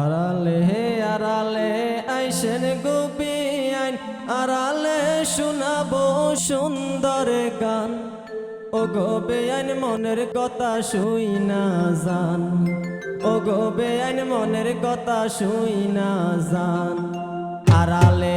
আড়ালে আড়ালে আইসেন গোপি আইন। আড়ালে শোনাবো সুন্দর গান। ও গোবে আইন মনের কথা শুই না জান। ও গোবে আইন মনের কথা শুই না জান। আড়ালে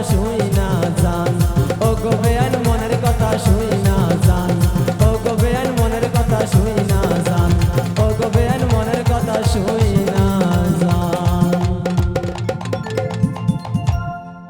কথা শুই না জান। ও গো বেয়ান মনের কথা শুই না